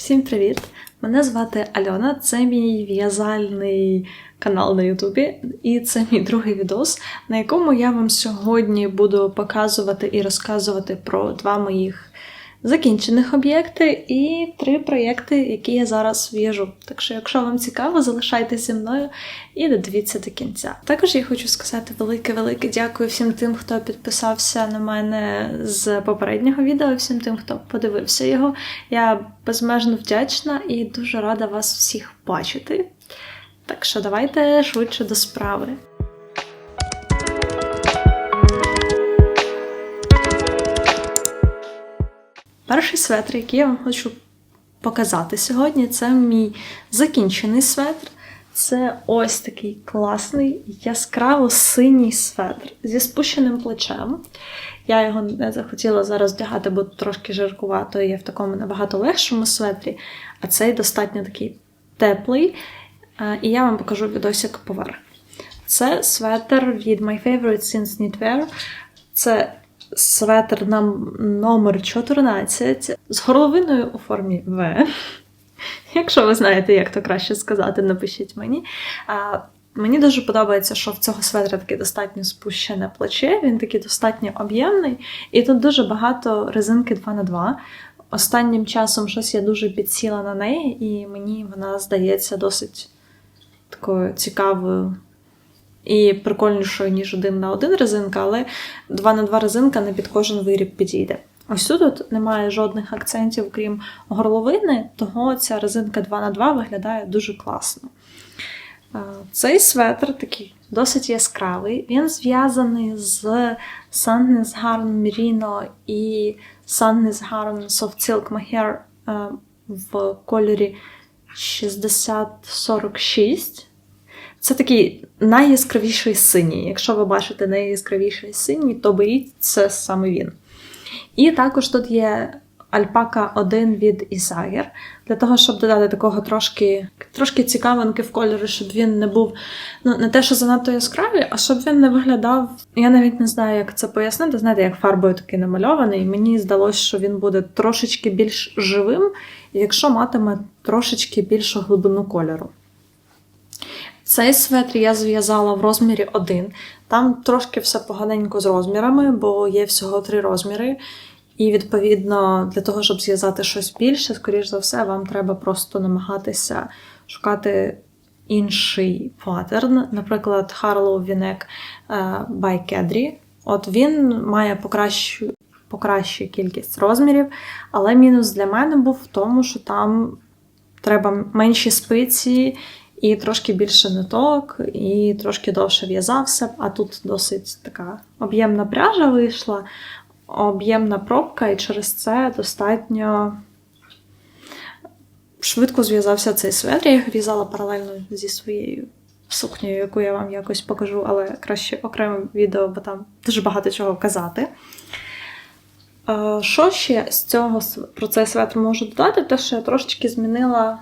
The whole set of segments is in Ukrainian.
Всім привіт! Мене звати Альона, це мій в'язальний канал на Ютубі, і це мій другий відос, на якому я вам сьогодні буду показувати і розказувати про два моїх закінчених об'єкти і три проєкти, які я зараз в'яжу. Так що, якщо вам цікаво, залишайтеся зі мною і додивіться до кінця. Також я хочу сказати велике-велике дякую всім тим, хто підписався на мене з попереднього відео, всім тим, хто подивився його. Я безмежно вдячна і дуже рада вас всіх бачити. Так що давайте швидше до справи. Перший светр, який я вам хочу показати сьогодні, це мій закінчений светр. Це ось такий класний, яскраво синій светр зі спущеним плечем. Я його не захотіла зараз вдягати, бо трошки жаркувато, я в такому набагато легшому светрі, а цей достатньо такий теплий. Е, І я вам покажу відосик поверх. Це светр від My Favorite Since Knitwear. Це светр нам номер 14 з горловиною у формі В. Якщо ви знаєте, як то краще сказати, напишіть мені. А, Мені дуже подобається, що в цього светра таке достатньо спущене плече, він такий достатньо об'ємний, і тут дуже багато резинки 2х2. Останнім часом щось я дуже підсіла на неї, і мені вона здається досить такою цікавою і прикольнішою, ніж один на один резинка, але 2 на 2 резинка не під кожен виріб підійде. Ось тут от немає жодних акцентів, крім горловини, того ця резинка 2 на 2 виглядає дуже класно. Цей светр такий досить яскравий. Він зв'язаний з Sandnes Garn Merino і Garn Soft Silk Mohair в кольорі 6046. Це такий найяскравіший синій. Якщо ви бачите найяскравіший синій, то беріть це саме він. І також тут є альпака 1 від Isagir, для того, щоб додати такого трошки трошки цікавинки в кольорі, щоб він не був ну, не те, що занадто яскравий, а щоб він не виглядав. Я навіть не знаю, як це пояснити. Знаєте, як фарбою такий намальований. Мені здалося, що він буде трошечки більш живим, якщо матиме трошечки більшу глибину кольору. Цей светр я зв'язала в розмірі 1. Там трошки все поганенько з розмірами, бо є всього три розміри. І, відповідно, для того, щоб зв'язати щось більше, скоріш за все, вам треба просто намагатися шукати інший паттерн. Наприклад, Harlow Вінек by Kedri. От він має покращу, покращу кількість розмірів, але мінус для мене був в тому, що там треба менші спиці. І трошки більше ниток, і трошки довше в'язався. А тут досить така об'ємна пряжа вийшла, об'ємна пробка, і через це достатньо швидко зв'язався цей светр. Я його в'язала паралельно зі своєю сукнею, яку я вам якось покажу, але краще окреме відео, бо там дуже багато чого казати. Що ще з цього про цей светр можу додати? Те, що я трошечки змінила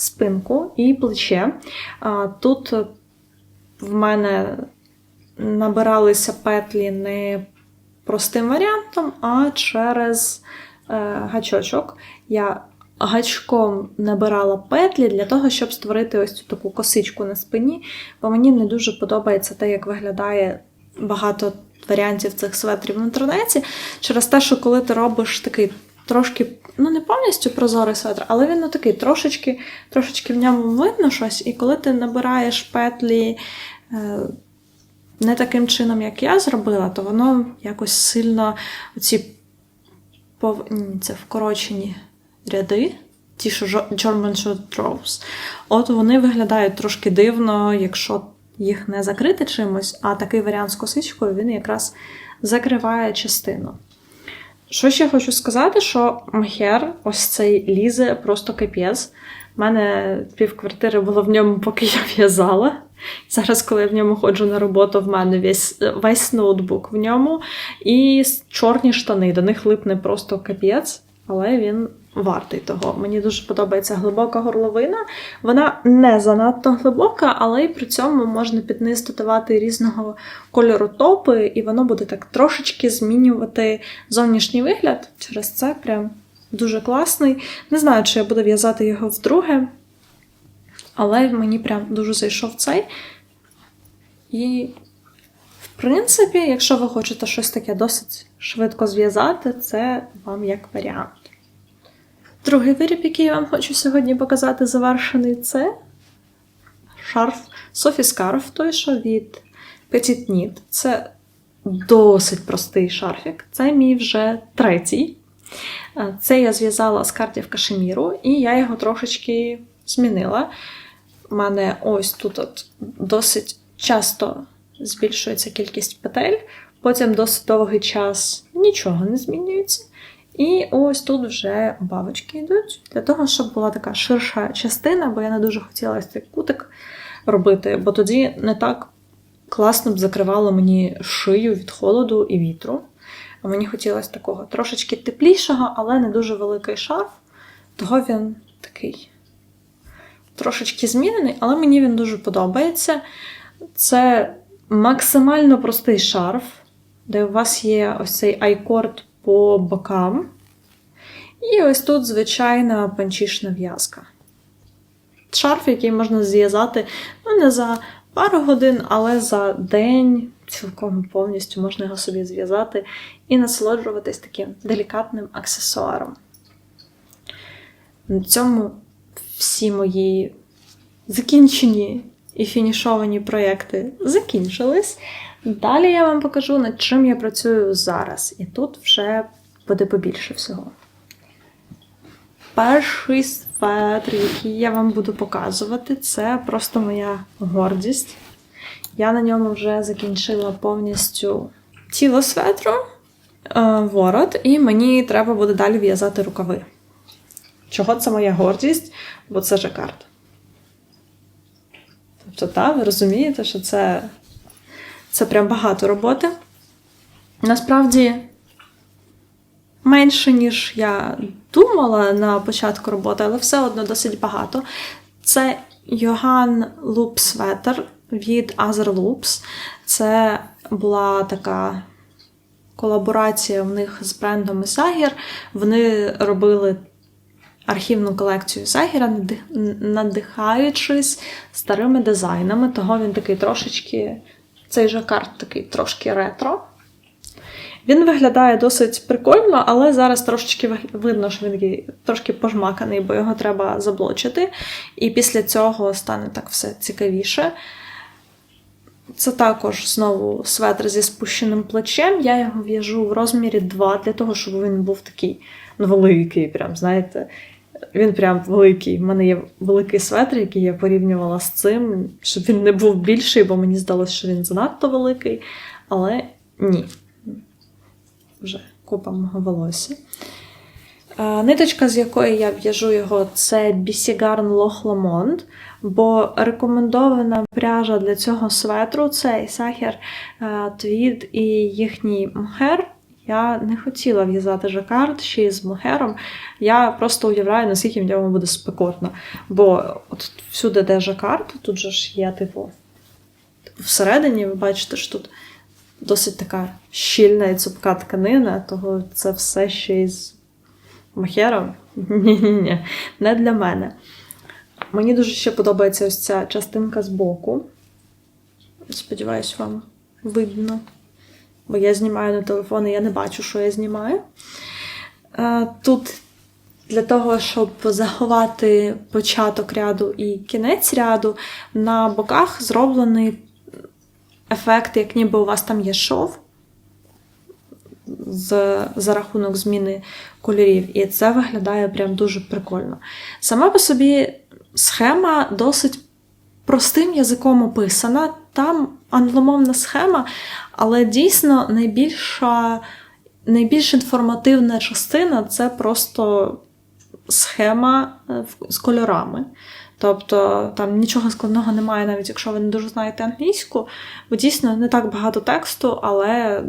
спинку і плече. Тут в мене набиралися петлі не простим варіантом, а через е, гачочок. Я гачком набирала петлі для того, щоб створити ось цю таку косичку на спині, бо мені не дуже подобається те, як виглядає багато варіантів цих светрів в інтернеті. Через те, що коли ти робиш такий трошки, ну не повністю прозорий светр, але він ну, такий трошечки трошечки в ньому видно щось, і коли ти набираєш петлі е, не таким чином, як я зробила, то воно якось сильно оці пов... Ні, це вкорочені ряди. Ті, що German Short Draws, от вони виглядають трошки дивно, якщо їх не закрити чимось, а такий варіант з косичкою він якраз закриває частину. Що ще хочу сказати, що мхер, ось цей лізе просто капець. У мене півквартири було в ньому, поки я в'язала. Зараз, коли я в ньому ходжу на роботу, в мене весь весь ноутбук в ньому. І чорні штани. До них липне просто капець, але він вартий того. Мені дуже подобається глибока горловина. Вона не занадто глибока, але й при цьому можна під низ додавати різного кольору топи, і воно буде так трошечки змінювати зовнішній вигляд. Через це прям дуже класний. Не знаю, чи я буду в'язати його вдруге, але мені прям дуже зайшов цей. І, принципі, якщо ви хочете щось таке досить швидко зв'язати, це вам як варіант. Другий виріб, який я вам хочу сьогодні показати, завершений, це шарф Софі Скарф, той, що від Petit Knit. Це досить простий шарфік. Це мій вже третій. Е, Це я зв'язала з картів кашеміру, і я його трошечки змінила. У мене ось тут от досить часто збільшується кількість петель, потім досить довгий час нічого не змінюється. І ось тут вже бабочки йдуть, для того, щоб була така ширша частина, бо я не дуже хотіла ось цей кутик робити, бо тоді не так класно б закривало мені шию від холоду і вітру. А мені хотілося такого трошечки теплішого, але не дуже великий шарф. Того він такий трошечки змінений, але мені він дуже подобається. Це максимально простий шарф, де у вас є ось цей айкорд по бокам. І ось тут звичайна панчішна в'язка. Шарф, який можна зв'язати ну, не за пару годин, але за день цілком повністю можна його собі зв'язати і насолоджуватись таким делікатним аксесуаром. На цьому всі мої закінчені і фінішовані проєкти закінчились. Далі я вам покажу, над чим я працюю зараз. І тут вже буде побільше всього. Перший светр, який я вам буду показувати, це просто моя гордість. Я на ньому вже закінчила повністю тіло светру, е, ворот, і мені треба буде далі в'язати рукави. Чого це моя гордість? Бо це жакард. Тобто, так, ви розумієте, що це, це прям багато роботи. Насправді, менше, ніж я думала на початку роботи, але все одно досить багато. Це Йоган Луп Светер від Other Loops. Це була така колаборація в них з брендом Isagir. Вони робили архівну колекцію Сагіра, надихаючись старими дизайнами. Того він такий трошечки, цей жакард такий трошки ретро. Він виглядає досить прикольно, але зараз трошечки видно, що він такий трошки пожмаканий, бо його треба заблочити. І після цього стане так все цікавіше. Це також знову светр зі спущеним плечем. Я його в'яжу в розмірі 2 для того, щоб він був такий великий. прям, знаєте. Він прям великий. У мене є великий светр, який я порівнювала з цим, щоб він не був більший, бо мені здалося, що він занадто великий. Але ні. Вже купа мого волосся. Ниточка, з якої я в'яжу його, це Біссігарн Лох Ламонт, бо рекомендована пряжа для цього светру це Сахер Твід і їхній мхер. Я не хотіла в'язати жакард ще й з мохером. Я просто уявляю, наскільки в ньому буде спекотно. Бо от всюди, де жакард, тут же ж є, типу, всередині, ви бачите, що тут досить така щільна і цупка тканина, того це все ще й з мохером. Ні-ні-ні, не для мене. Мені дуже ще подобається ось ця частинка з боку. Сподіваюсь, вам видно бо я знімаю на телефон і я не бачу, що я знімаю. Тут для того, щоб заховати початок ряду і кінець ряду, на боках зроблений ефект, як ніби у вас там є шов за рахунок зміни кольорів. І це виглядає прям дуже прикольно. Сама по собі схема досить простим язиком описана. Там англомовна схема, але дійсно найбільша, найбільш інформативна частина це просто схема е, з кольорами. Тобто там нічого складного немає, навіть якщо ви не дуже знаєте англійську, бо дійсно не так багато тексту, але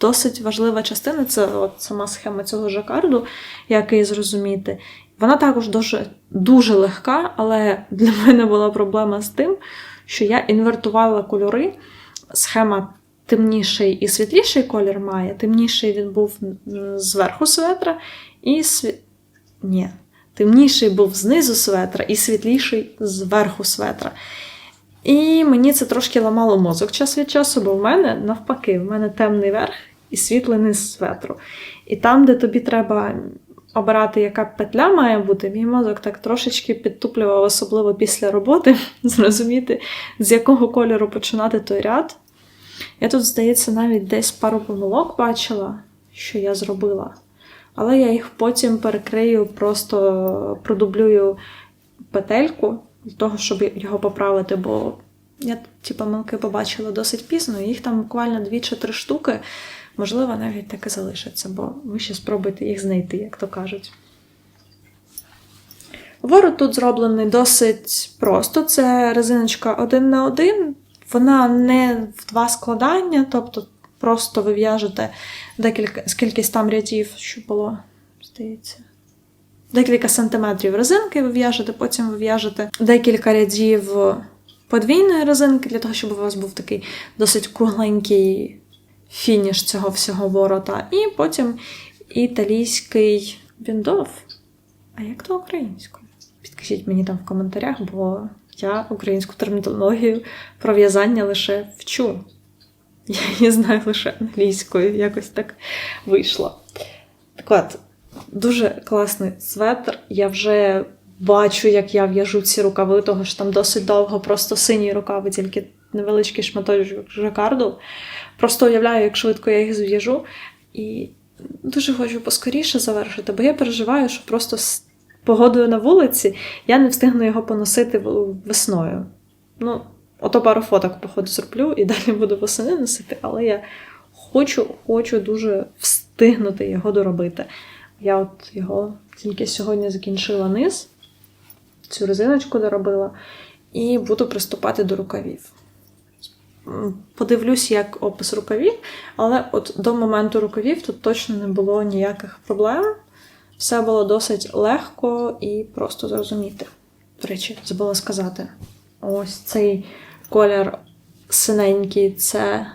досить важлива частина це от сама схема цього жакарду, як її зрозуміти. Вона також дуже, дуже легка, але для мене була проблема з тим, що я інвертувала кольори. Схема темніший і світліший колір має. Темніший він був зверху светра, і сві... Ні. Темніший був знизу светра і світліший зверху светра. І мені це трошки ламало мозок час від часу, бо в мене навпаки, в мене темний верх і світлий низ светру. І там, де тобі треба обирати, яка петля має бути, мій мозок так трошечки підтуплював, особливо після роботи, зрозуміти, з якого кольору починати той ряд. Я тут, здається, навіть десь пару помилок бачила, що я зробила. Але я їх потім перекрию, просто продублюю петельку для того, щоб його поправити, бо я ті помилки побачила досить пізно, їх там буквально дві чи три штуки, можливо, навіть так і залишаться, бо ви ще спробуйте їх знайти, як то кажуть. Ворот тут зроблений досить просто. Це резиночка один на один. Вона не в два складання, тобто просто ви в'яжете декілька скількись там рядів, що було, здається. Декілька сантиметрів резинки ви в'яжете, потім ви в'яжете декілька рядів подвійної резинки, для того, щоб у вас був такий досить кругленький фініш цього всього ворота. І потім італійський біндов. А як то українською? Підкажіть мені там в коментарях, бо я українську термінологію про в'язання лише вчу. Я її знаю лише англійською, якось так вийшло. Так от, дуже класний светр. Я вже бачу, як я в'яжу ці рукави, того що там досить довго, просто сині рукави, тільки невеличкий шматочок жакарду. Просто уявляю, як швидко я їх зв'яжу. І дуже хочу поскоріше завершити, бо я переживаю, що просто з погодою на вулиці я не встигну його поносити весною. Ну, ото пару фоток, походу, зроблю і далі буду восени носити, але я хочу, хочу дуже встигнути його доробити. Я от його тільки сьогодні закінчила низ, цю резиночку доробила, і буду приступати до рукавів. Подивлюсь, як опис рукавів, але от до моменту рукавів тут точно не було ніяких проблем. Все було досить легко і просто зрозуміти. До речі, забула сказати: ось цей колір синенький це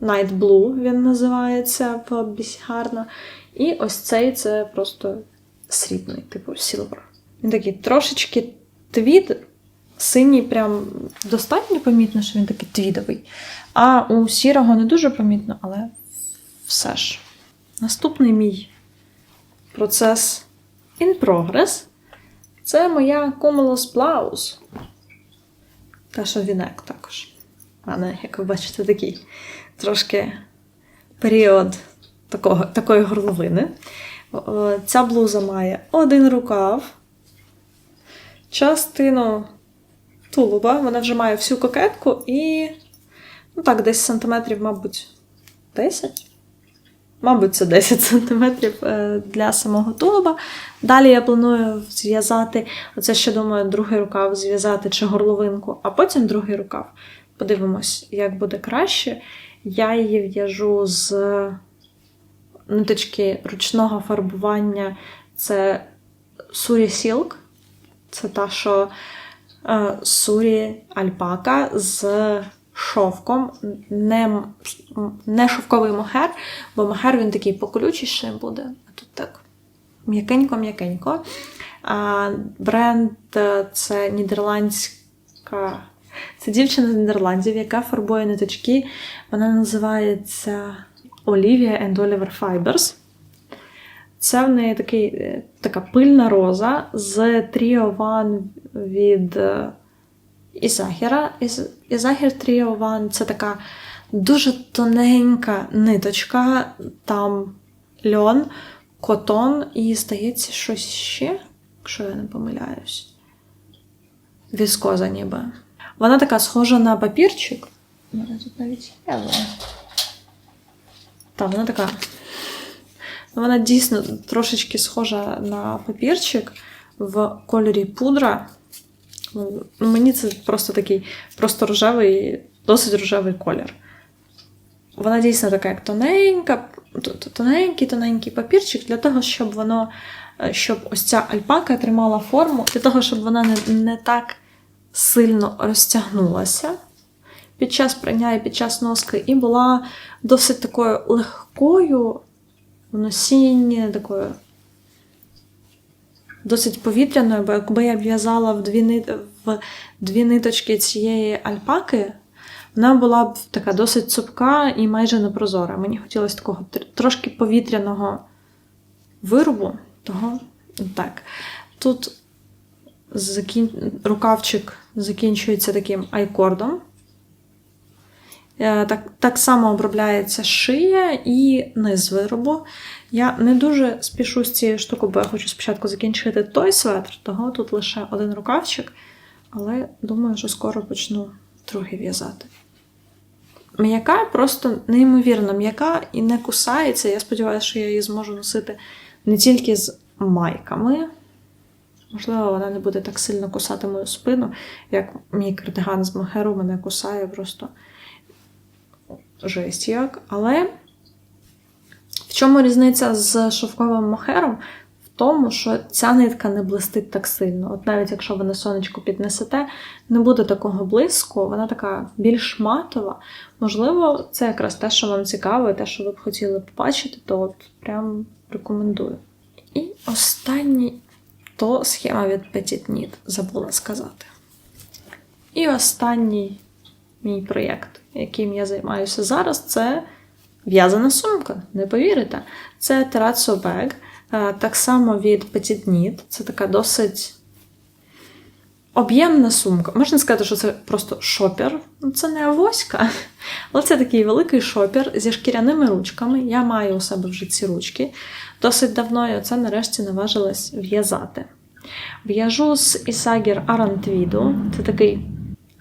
Night Blue, він називається гарно. І ось цей це просто срібний, типу silver. Він такий трошечки твід, синій, прям достатньо помітно, що він такий твідовий. А у сірого не дуже помітно, але все ж. Наступний мій процес in progress це моя Cumulus Blouse. Та що вінек також. У мене, як ви бачите, такий трошки період такого, такої горловини. Ця блуза має один рукав, частину тулуба, вона вже має всю кокетку і, ну так, десь сантиметрів, мабуть, 10. Мабуть, це 10 сантиметрів е, для самого тулуба. Далі я планую зв'язати, оце ще думаю, другий рукав зв'язати чи горловинку, а потім другий рукав. Подивимось, як буде краще. Я її в'яжу з ниточки ручного фарбування це Сурі Silk. Це та, що Сурі Альпака з шовком, не не шовковий мохер, бо мохер він такий поколючіший буде. А тут так м'якенько-м'якенько. Бренд е, це нідерландська. Це дівчина з Нідерландів, яка фарбує ниточки. Вона називається Olivia and Oliver Fibers. Це в неї такий, е, така пильна роза з Trio One від е, Ізахіра. Ізахір Trio One це така дуже тоненька ниточка, там льон, котон і, здається, щось ще, якщо я не помиляюсь. Віскоза ніби. Вона така схожа на папірчик. Тут навіть є. Так, вона така. Вона дійсно трошечки схожа на папірчик в кольорі пудра. Ну, мені це просто такий просто рожевий, досить рожевий колір. Вона дійсно така, як тоненька, тоненький тоненький папірчик для того, щоб воно, е, щоб ось ця альпака тримала форму, для того, щоб вона не, не так сильно розтягнулася під час прання і під час носки, і була досить такою легкою в носінні, такою досить повітряною, бо якби я в'язала в дві, ни- в дві ниточки цієї альпаки, вона була б така досить цупка і майже непрозора. Мені хотілося такого трошки повітряного виробу. Того так. Тут закін... рукавчик закінчується таким айкордом. Е, Так, так само обробляється шия і низ виробу. Я не дуже спішу з цією штукою, бо я хочу спочатку закінчити той светр, того тут лише один рукавчик, але думаю, що скоро почну другий в'язати. М'яка просто неймовірно м'яка і не кусається. Я сподіваюся, що я її зможу носити не тільки з майками. Можливо, вона не буде так сильно кусати мою спину, як мій кардиган з мохеру мене кусає просто жесть як. Але в чому різниця з шовковим мохером? В тому, що ця нитка не блистить так сильно. От навіть якщо ви на сонечко піднесете, не буде такого блиску, вона така більш матова. Можливо, це якраз те, що вам цікаво, і те, що ви б хотіли побачити, то от прям рекомендую. І останній то схема від Petit Knit, забула сказати. І останній мій проєкт, яким я займаюся зараз, це в'язана сумка. Не повірите. Це Terrazzo е, так само від Petit Knit. Це така досить об'ємна сумка. Можна сказати, що це просто шопер. Ну, Це не авоська, але це такий великий шопер зі шкіряними ручками. Я маю у себе вже ці ручки досить давно, і оце нарешті наважилась в'язати. В'яжу з Ісагір Арантвіду. Це такий,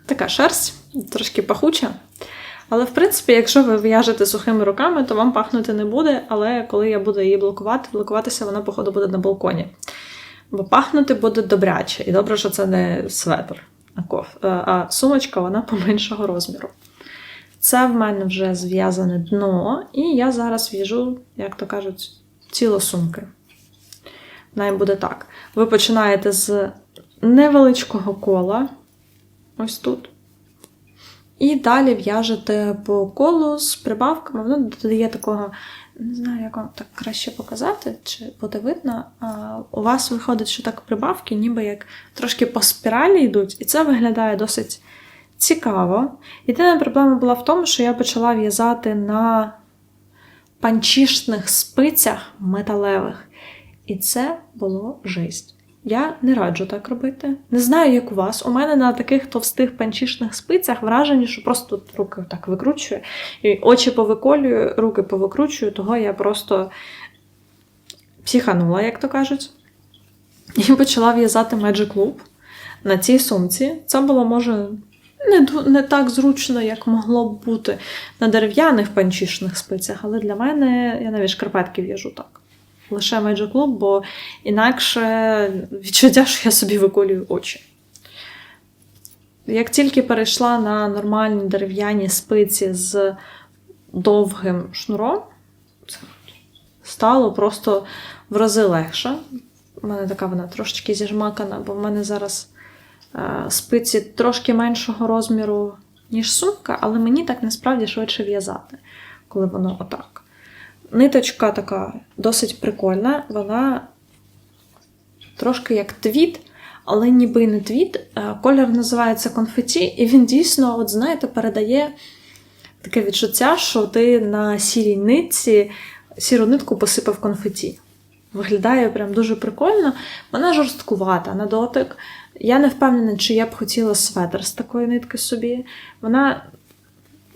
така шерсть, трошки пахуча. Але, в принципі, якщо ви в'яжете сухими руками, то вам пахнути не буде. Але коли я буду її блокувати, блокуватися вона, походу, буде на балконі. Бо пахнути буде добряче. І добре, що це не светр, а, коф, е, а сумочка вона поменшого розміру. Це в мене вже зв'язане дно, і я зараз в'яжу, як то кажуть, ціло сумки. Навіть буде так. Ви починаєте з невеличкого кола, ось тут. І далі в'яжете по колу з прибавками. Воно додає такого, не знаю, як вам так краще показати, чи буде видно. У вас виходить, що так прибавки, ніби як трошки по спіралі йдуть, і це виглядає досить цікаво. Єдина проблема була в тому, що я почала в'язати на панчішних спицях металевих. І це було жесть. Я не раджу так робити. Не знаю, як у вас. У мене на таких товстих панчішних спицях враження, що просто тут руки так викручую, і очі повиколюю, руки повикручую, того я просто психанула, як то кажуть. І почала в'язати Magic Loop на цій сумці. Це було, може, не, не так зручно, як могло б бути на дерев'яних панчішних спицях, але для мене я навіть шкарпетки в'яжу так. Лише Magic Loop, бо інакше відчуття, що я собі виколюю очі. Як тільки перейшла на нормальні дерев'яні спиці з довгим шнуром, це стало просто в рази легше. У мене така вона трошечки зіжмакана, бо в мене зараз е, спиці трошки меншого розміру, ніж сумка, але мені так насправді швидше в'язати, коли воно отак. Ниточка така досить прикольна, вона трошки як твіт, але ніби не твіт. Е, Колір називається конфеті, і він дійсно, от знаєте, передає таке відчуття, що ти на сірій нитці сіру нитку посипав конфеті. Виглядає прям дуже прикольно. Вона жорсткувата на дотик. Я не впевнена, чи я б хотіла светр з такої нитки собі. Вона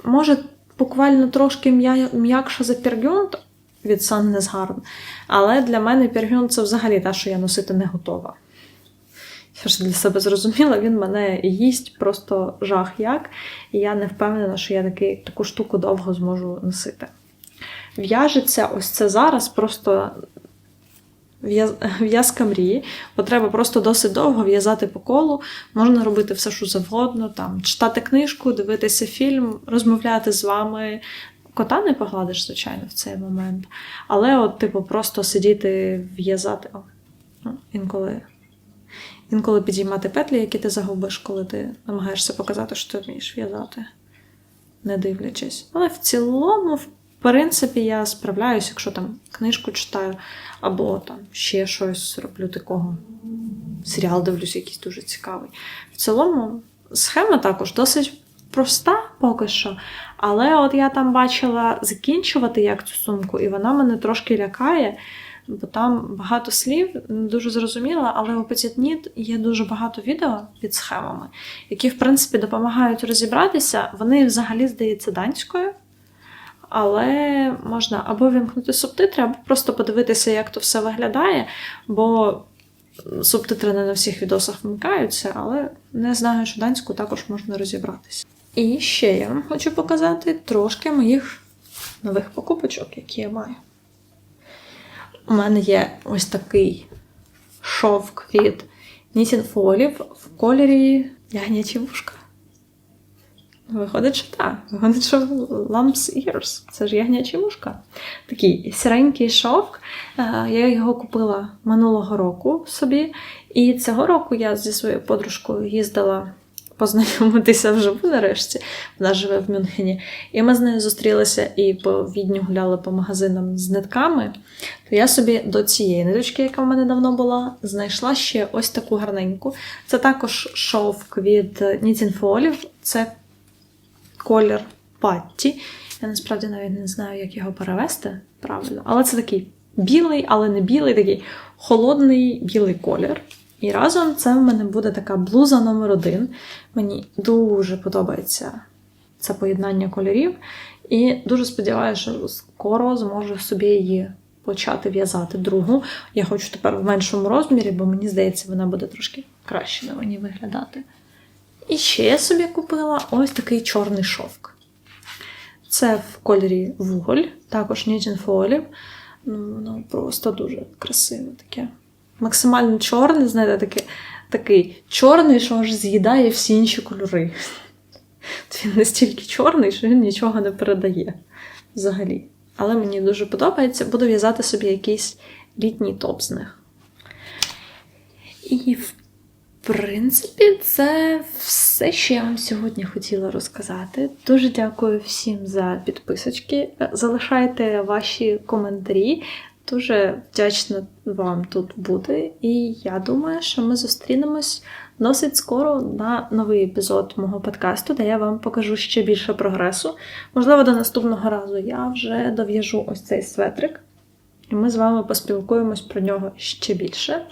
може буквально трошки м'якша за пергюнт від Саннезгарн. Але для мене пергюнт це взагалі те, що я носити не готова. Я ж для себе зрозуміла, він мене їсть просто жах як, і я не впевнена, що я таки, таку штуку довго зможу носити. В'яжеться ось це зараз просто в'язка мрії, бо треба просто досить довго в'язати по колу. Можна робити все, що завгодно, там, читати книжку, дивитися фільм, розмовляти з вами. Кота не погладиш, звичайно, в цей момент. Але, от, типу, просто сидіти, в'язати. Ну, інколи, інколи підіймати петлі, які ти загубиш, коли ти намагаєшся показати, що ти вмієш в'язати, не дивлячись. Але в цілому, в принципі, я справляюсь, якщо там книжку читаю, або там ще щось роблю такого. Серіал дивлюсь, якийсь дуже цікавий. В цілому, схема також досить проста поки що. Але от я там бачила закінчувати як цю сумку, і вона мене трошки лякає, бо там багато слів, не дуже зрозуміла, але у Petitnit є дуже багато відео під схемами, які, в принципі, допомагають розібратися. Вони взагалі, здається, данською. Але можна або вімкнути субтитри, або просто подивитися, як то все виглядає, бо субтитри не на всіх відосах вмикаються, але не знаю, що данську також можна розібратися. І ще я вам хочу показати трошки моїх нових покупочок, які я маю. У мене є ось такий шовк від Folів в кольорі ягнячі вушка. Виходить, що так. Виходить, що Lamps Ears. Це ж ягнячі вушка. Такий сіренький шовк. Е, Я його купила минулого року собі. І цього року я зі своєю подружкою їздила познайомитися вживу нарешті. Вона живе в Мюнхені. І ми з нею зустрілися і по відню гуляли по магазинам з нитками. То я собі до цієї ниточки, яка в мене давно була, знайшла ще ось таку гарненьку. Це також шовк від Knitting Folів. Це колір патті. Я насправді навіть не знаю, як його перевести правильно. Але це такий білий, але не білий, такий холодний білий колір. І разом це в мене буде така блуза номер один. Мені дуже подобається це поєднання кольорів. І дуже сподіваюся, що скоро зможу собі її почати в'язати другу. Я хочу тепер в меншому розмірі, бо мені здається, вона буде трошки краще на мені виглядати. І ще я собі купила ось такий чорний шовк. Це в кольорі вуголь, також Knitting Folів. Ну, воно просто дуже красиве таке. Максимально чорний, знаєте, таке, такий чорний, що аж з'їдає всі інші кольори. Він настільки чорний, що він нічого не передає взагалі. Але мені дуже подобається, буду в'язати собі якийсь літній топ з них. І в принципі, це все, що я вам сьогодні хотіла розказати. Дуже дякую всім за підписочки. Залишайте ваші коментарі. Дуже вдячна вам тут бути. І я думаю, що ми зустрінемось досить скоро на новий епізод мого подкасту, де я вам покажу ще більше прогресу. Можливо, до наступного разу я вже дов'яжу ось цей светрик, і ми з вами поспілкуємось про нього ще більше.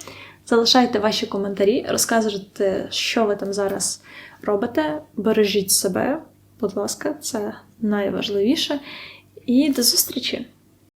Залишайте ваші коментарі, розказуйте, що ви там зараз робите. Бережіть себе, будь ласка, це найважливіше. І до зустрічі!